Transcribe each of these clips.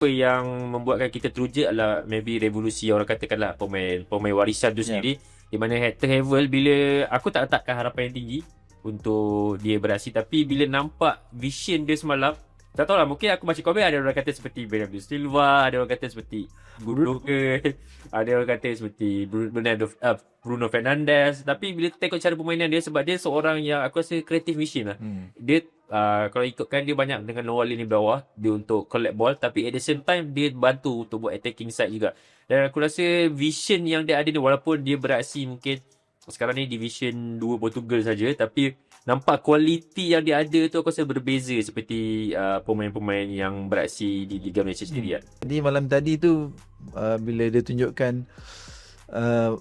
apa yang membuatkan kita teruja adalah maybe revolusi orang katakanlah pemain pemain warisan tu Ya. sendiri di mana Hector Havel bila aku tak letakkan harapan yang tinggi untuk dia beraksi tapi bila nampak vision dia semalam tak tahu lah mungkin aku baca komen ada orang kata seperti Bernardo Silva ada orang kata seperti Bruno ke ada orang kata seperti Bernardo uh, Bruno Fernandes tapi bila tengok cara permainan dia sebab dia seorang yang aku rasa creative machine lah Hmm. dia uh, kalau ikutkan dia banyak dengan lower lini bawah dia untuk collect ball tapi at the same time dia bantu untuk buat attacking side juga dan aku rasa vision yang dia ada ni walaupun dia beraksi mungkin sekarang ni division 2 Portugal saja tapi nampak kualiti yang dia ada tu aku rasa berbeza seperti uh, pemain-pemain yang beraksi di Liga Malaysia sendiri kan. Jadi malam tadi tu uh, bila dia tunjukkan uh,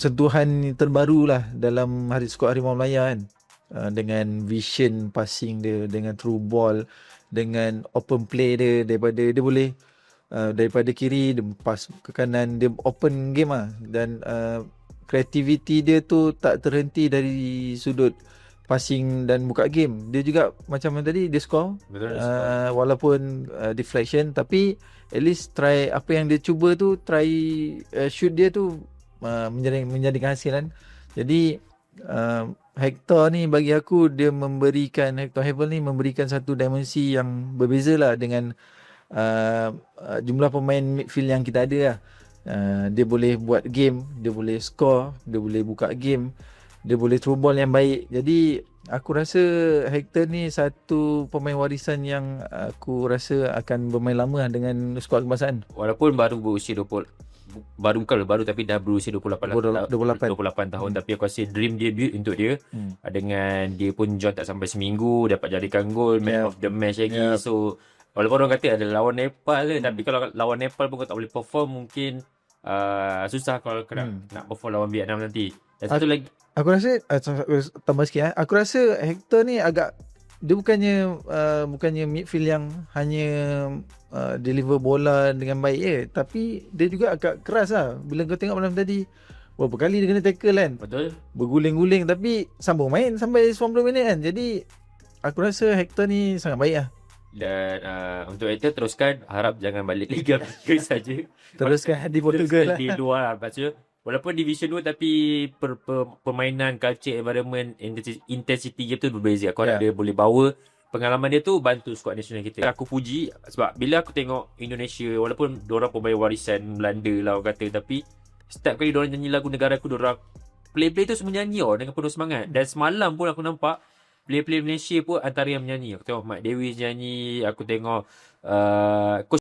sentuhan terbaru lah dalam hari skuad Harimau Melaya kan. Uh, dengan vision passing dia, dengan through ball, dengan open play dia daripada dia boleh uh, daripada kiri dia pass ke kanan dia open game lah dan uh, creativity dia tu tak terhenti dari sudut passing dan buka game. Dia juga macam yang tadi dia score Betul? uh, walaupun uh, deflection tapi at least try apa yang dia cuba tu try uh, shoot dia tu uh, menjadi menjadikan hasilan. Jadi uh, Hector ni bagi aku dia memberikan Hector Havel ni memberikan satu dimensi yang berbeza lah dengan uh, uh, jumlah pemain midfield yang kita ada lah. Uh, dia boleh buat game, dia boleh score, dia boleh buka game, dia boleh throw ball yang baik. Jadi aku rasa Hector ni satu pemain warisan yang aku rasa akan bermain lama dengan skuad kebangsaan. Walaupun baru berusia 20 baru bukan baru tapi dah berusia 28 lah. 28. 28 tahun Hmm. tapi aku rasa dream build untuk dia Hmm. dengan dia pun join tak sampai seminggu dapat jadikan gol man Yeah. of the match lagi Yeah. so walaupun orang kata ada lawan Nepal je Hmm. tapi kalau lawan Nepal pun kau tak boleh perform mungkin uh, susah kalau kena Hmm. nak perform lawan Vietnam nanti dan satu lagi Aku rasa uh, tambah sikit eh. Aku rasa Hector ni agak dia bukannya uh, bukannya midfield yang hanya uh, deliver bola dengan baik je tapi dia juga agak keras lah. Bila kau tengok malam tadi berapa kali dia kena tackle kan? Betul. Berguling-guling tapi sambung main sampai 90 minit kan? Jadi aku rasa Hector ni sangat baik lah. Dan uh, untuk itu teruskan harap jangan balik Liga Liga saja. Teruskan di Portugal lah. di luar lah. maksudnya walaupun division 2 tapi per, per, permainan culture environment intensi- intensity dia tu berbeza. Kau yeah. dia boleh bawa pengalaman dia tu bantu skuad nasional kita. Aku puji sebab bila aku tengok Indonesia walaupun diorang pemain warisan Belanda lah orang kata tapi setiap kali diorang nyanyi lagu negara aku diorang play-play tu semua nyanyi oh, dengan penuh semangat. Dan semalam pun aku nampak player-player Malaysia pun antara yang menyanyi. Aku tengok Mat Dewi nyanyi aku tengok uh,